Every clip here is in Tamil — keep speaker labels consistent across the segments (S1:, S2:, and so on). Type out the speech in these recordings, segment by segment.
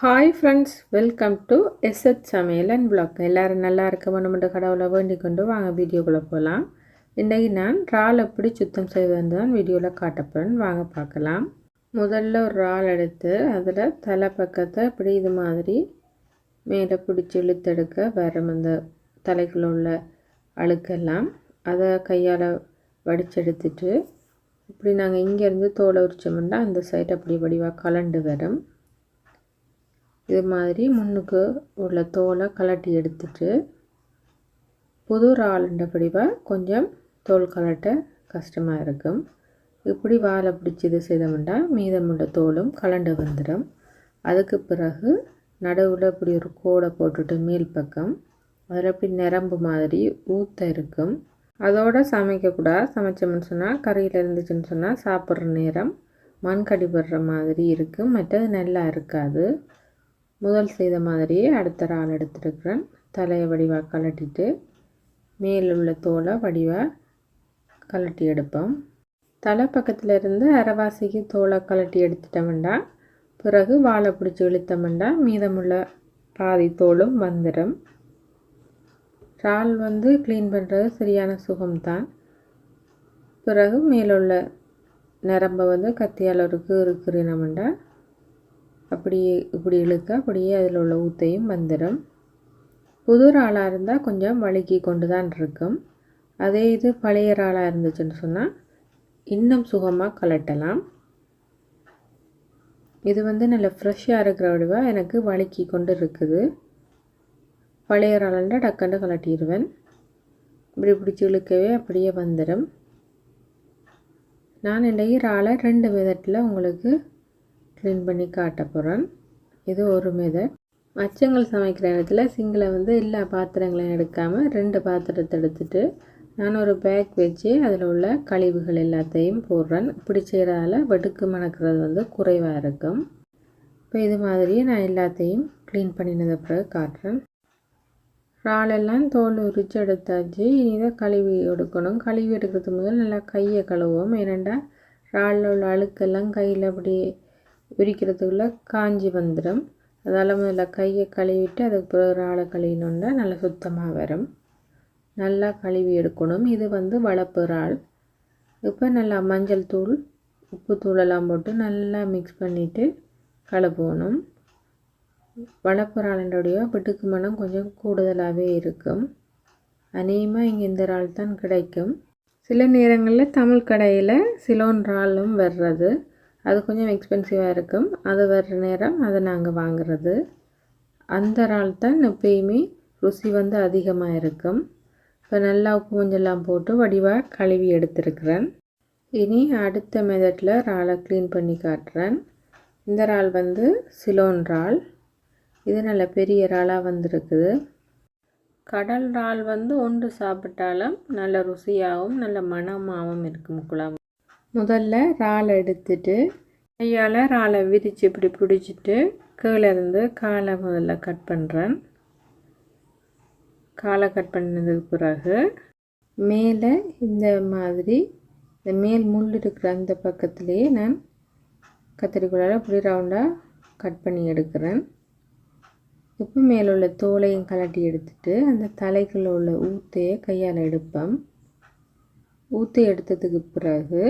S1: Hi friends welcome to S H Samayal and blog எல்லோரும் நல்லா இருக்க வேணுமென்ற கடவுளை வேண்டிக் கொண்டு வாங்க வீடியோக்குள்ளே போகலாம் இன்றைக்கி நான் இறால் எப்படி சுத்தம் செய்வது தான் வீடியோவில் காட்டப்போகிறேன் வாங்க பார்க்கலாம். முதல்ல ஒரு இறால் எடுத்து அதில் தலை பக்கத்தை இப்படி இது மாதிரி மேலே பிடிச்சி இழுத்தெடுக்க வரும் அந்த தலைக்குள்ள உள்ள அழுக்கெல்லாம் அதை கையால் வடிச்செடுத்துட்டு இப்படி நாங்கள் இங்கேருந்து தோலை உரிச்சோம்னா அந்த சைட் அப்படி வடிவாக கலண்டு வரும். இது மாதிரி முன்னுக்கு உள்ள தோலை கலட்டி எடுத்துட்டு புது இறாலுண்ட படிவாக கொஞ்சம் தோல் கலட்ட கஷ்டமாக இருக்கும். இப்படி வாழை பிடிச்சது செய்தோம்னா மீதமுள்ள தோலும் கலண்டு வந்துடும். அதுக்கு பிறகு நடுவில் இப்படி ஒரு கோடை போட்டுட்டு மேல் பக்கம் அதில் இப்படி நிரம்பு மாதிரி ஊற்ற இருக்கும். அதோடு சமைக்கக்கூடாது சமைச்சோம்னு சொன்னால் கறியில் இருந்துச்சுன்னு சொன்னால் சாப்பிட்ற நேரம் மண் கடிபடுற மாதிரி இருக்கும். மற்றது நல்லா இருக்காது. முதல் செய்த மாதிரியே அடுத்த இறால் எடுத்துருக்குறேன். தலையை வடிவாக கலட்டிட்டு மேலுள்ள தோலை வடிவாக கலட்டி எடுப்போம். தலை பக்கத்தில் இருந்து அரைவாசிக்கு தோலை கலட்டி எடுத்துட்டோம்டா. பிறகு வாழை பிடிச்சி இழுத்தோம்டா. மீதமுள்ள பாதி தோலும் வந்துடும் இறால் வந்து க்ளீன் பண்ணுறது சரியான சுகம்தான். பிறகு மேலுள்ள நிரம்ப வந்து கத்தியால் ஒரு கீறு கீறினோம்டா அப்படி இப்படி இழுக்க அப்படியே அதில் உள்ள ஊத்தையும் வந்துடும் புது இறாலாக இருந்தால் கொஞ்சம் வழுக்கி கொண்டு தான் இருக்கும். அதே இது பழைய இறாலாக இருந்துச்சுன்னு சொன்னால் இன்னும் சுகமாக கலட்டலாம். இது வந்து நல்ல ஃப்ரெஷ்ஷாக இருக்கிற வடிவாக எனக்கு வழுக்கி கொண்டு இருக்குது. பழைய இறாலண்டா டக்கண்டு கலட்டிடுவேன் இப்படி பிடிச்சி இழுக்கவே அப்படியே வந்துடும் நான் இன்றைக்கி இறாலை ரெண்டு விதத்தில் உங்களுக்கு க்ளீன் பண்ணி காட்ட போகிறேன் இது ஒரு மெதட் மச்சங்கள் சமைக்கிற இடத்துல சிங்கில் வந்து எல்லா பாத்திரங்களையும் எடுக்காமல் ரெண்டு பாத்திரத்தை எடுத்துட்டு நான் ஒரு பேக் வச்சு அதில் உள்ள கழிவுகள் எல்லாத்தையும் போடுறேன். இப்படி செய்கிறதால வெடுக்கு மணக்கிறது வந்து குறைவாக இருக்கும். இப்போ இது மாதிரி நான் எல்லாத்தையும் க்ளீன் பண்ணினத பிறகு காட்டுறேன். இறாலெல்லாம் தோல் உரித்து எடுத்தாச்சு. இதை கழுவி எடுக்கணும். கழுவி எடுக்கிறதுக்கு முதல் நல்லா கையை கழுவோம் ஏனெண்டா இறாலில் உள்ள அழுக்கெல்லாம் கையில் அப்படியே உரிக்கிறதுக்குள்ளே காஞ்சி வந்துடும் அதால் முதல்ல கையை கழுவிட்டு அதுக்கு பிறகு இறாலை கழுவினோன்னா நல்லா சுத்தமாக வரும். நல்லா கழுவி எடுக்கணும். இது வந்து வளர்ப்பு இறால் இப்போ நல்லா மஞ்சள் தூள் உப்பு தூளெல்லாம் போட்டு நல்லா மிக்ஸ் பண்ணிவிட்டு கலப்போணும் வளர்ப்பு இறாலுடைய பிட்டுக்கு மனம் கொஞ்சம் கூடுதலாகவே இருக்கும். அநேகமாக இங்கே இந்த இறால் தான் கிடைக்கும். சில நேரங்களில் தமிழ் கடையில் சிலோன் இறாலும் வர்றது. அது கொஞ்சம் எக்ஸ்பென்சிவாக இருக்கும். அது வர்ற நேரம் அதை நாங்கள் வாங்குறது. அந்த இறால் தான் எப்பயுமே ருசி வந்து அதிகமாக இருக்கும். இப்போ நல்லா உப்பு போட்டு வடிவாக கழுவி எடுத்துருக்குறேன். இனி அடுத்த மெதட்டில் இறாலை க்ளீன் பண்ணி காட்டுறேன். இந்த இறால் வந்து சிலோன் இறால். இது நல்ல பெரிய இறாலாக வந்திருக்குது. கடல் இறால் வந்து ஒன்று சாப்பிட்டாலும் நல்ல ருசியாகவும் நல்ல மணமாகவும் இருக்கும் குழம்பு. முதல்ல இறால் எடுத்துட்டு கையால் இறாலை விரித்து இப்படி பிடிச்சிட்டு கீழே இருந்து காலை முதல்ல கட் பண்ணுறேன் காலை கட் பண்ணதுக்கு பிறகு மேலே இந்த மாதிரி இந்த மேல் முள் இருக்கிற அந்த பக்கத்துலேயே நான் கத்திரிக்கோளால் இப்படி ரவுண்டாக கட் பண்ணி எடுக்கிறேன். இப்போ மேலுள்ள தோலையும் கலட்டி எடுத்துட்டு அந்த தலைக்குள்ள உள்ள ஊத்தையை கையால் எடுப்பேன். ஊற்றி எடுத்ததுக்கு பிறகு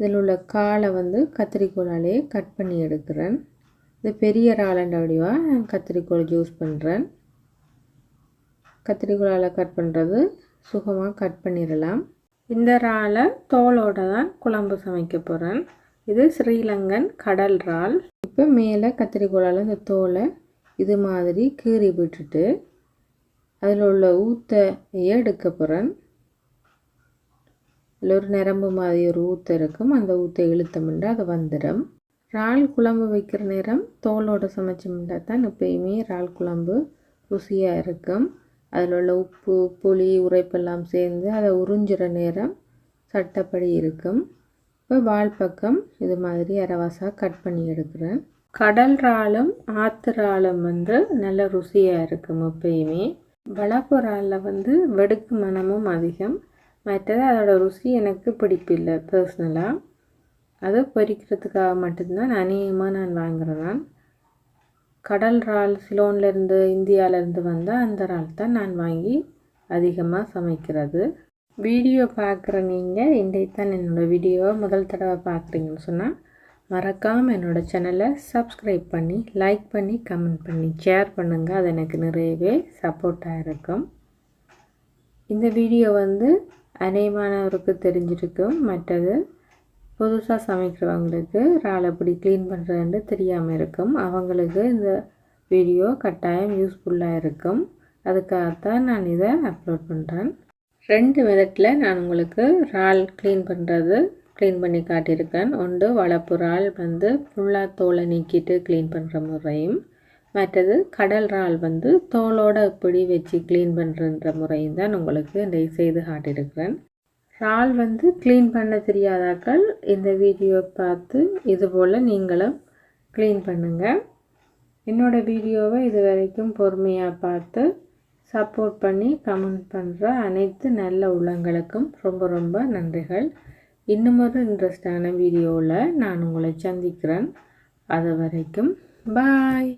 S1: இதில் உள்ள காலை வந்து கத்திரிக்கோளாலே கட் பண்ணி எடுக்கிறேன். இது பெரிய ராலண்ட வடிவாக நான் கத்திரிக்கோள் யூஸ் பண்ணுறேன் கத்திரிக்கோளால் கட் பண்ணுறது சுகமாக கட் பண்ணிடலாம். இந்த இறாலை தோலோடு தான் குழம்பு சமைக்க போகிறேன் இது ஸ்ரீலங்கன் கடல் இறால். இப்போ மேலே கத்திரிக்கோளால் இந்த தோலை இது மாதிரி கீறி விட்டுட்டு அதில் உள்ள ஊத்தையை எடுக்க போகிறேன் அதில் ஒரு நரம்பு மாதிரி ஒரு ஊற்று இருக்கும். அந்த ஊற்றை இழுத்தமுண்டா அது வந்துடும் இறால் குழம்பு வைக்கிற நேரம் தோலோடு சமைச்சோம்னா தான் எப்பயுமே இறால் குழம்பு ருசியாக இருக்கும். அதில் உள்ள உப்பு புளி உரைப்பெல்லாம் சேர்ந்து அதை உறிஞ்சிற நேரம் சட்டப்படி இருக்கும். இப்போ வால் பக்கம் இது மாதிரி அரவாசாக கட் பண்ணி எடுக்கிறேன். கடல் இறாலும் ஆற்று இறாலும் வந்து நல்ல ருசியாக இருக்கும் எப்பயுமே. வளப்பு வந்து வெடுக்கு மனமும் அதிகம். மற்றது அதோட ருசி எனக்கு பிடிப்பில்லை பர்சனலாக அது பொரிக்கிறதுக்காக மட்டும்தான் அநேகமாக நான் வாங்குகிறேன் கடல் இறால் சிலோன்லேருந்து இந்தியாவிலேருந்து வந்தால் அந்த இறால் தான் நான் வாங்கி அதிகமாக சமைக்கிறது. வீடியோ பார்க்குற நீங்கள் இன்றைக்கு தான் என்னோடய வீடியோவை முதல் தடவை பார்க்குறீங்கன்னு சொன்னால் மறக்காமல் என்னோடய சேனலை சப்ஸ்கிரைப் பண்ணி லைக் பண்ணி கமெண்ட் பண்ணி ஷேர் பண்ணுங்கள் அது எனக்கு நிறையவே சப்போர்ட்டாக இருக்கும். இந்த வீடியோ வந்து அநேகமானவருக்கு தெரிஞ்சிருக்கும். மற்றது புதுசாக சமைக்கிறவங்களுக்கு இறால் எப்படி க்ளீன் பண்ணுறதுன்னு தெரியாமல் இருக்கும். அவங்களுக்கு இந்த வீடியோ கட்டாயம் யூஸ்ஃபுல்லாக இருக்கும். அதுக்காகத்தான் நான் இதை அப்லோட் பண்ணுறேன் ரெண்டு விதத்தில் நான் உங்களுக்கு இறால் க்ளீன் பண்ணுறது க்ளீன் பண்ணி காட்டியிருக்கேன். ஒன்று வளர்ப்பு இறால் வந்து ஃபுல்லாக தோலை நீக்கிட்டு க்ளீன் பண்ணுற முறையும். மற்றது கடல் இறால் வந்து தோலோட இப்படி வச்சு க்ளீன் பண்ணுறன்ற முறையும் தான் உங்களுக்கு இந்த செய்து காட்டியிருக்கிறேன். இறால் வந்து க்ளீன் பண்ண தெரியாதாக்கள் இந்த வீடியோ பார்த்து இது போல் நீங்களும் க்ளீன் பண்ணுங்கள் என்னோடய வீடியோவை இது வரைக்கும் பொறுமையாக பார்த்து சப்போர்ட் பண்ணி கமெண்ட் பண்ணுற அனைத்து நல்ல உள்ளங்களுக்கும் ரொம்ப ரொம்ப நன்றிகள். இன்னும் ஒரு இன்ட்ரெஸ்டான வீடியோவில் நான் உங்களை சந்திக்கிறேன். அது வரைக்கும் பாய்